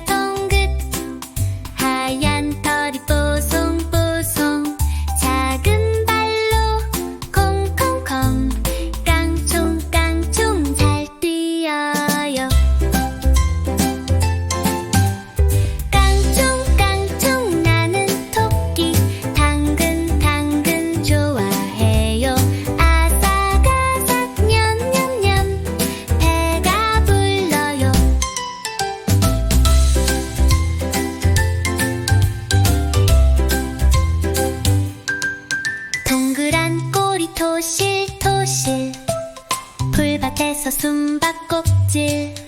个。 동그란 꼬리 토실토실 토실. 풀밭에서 숨바꼭질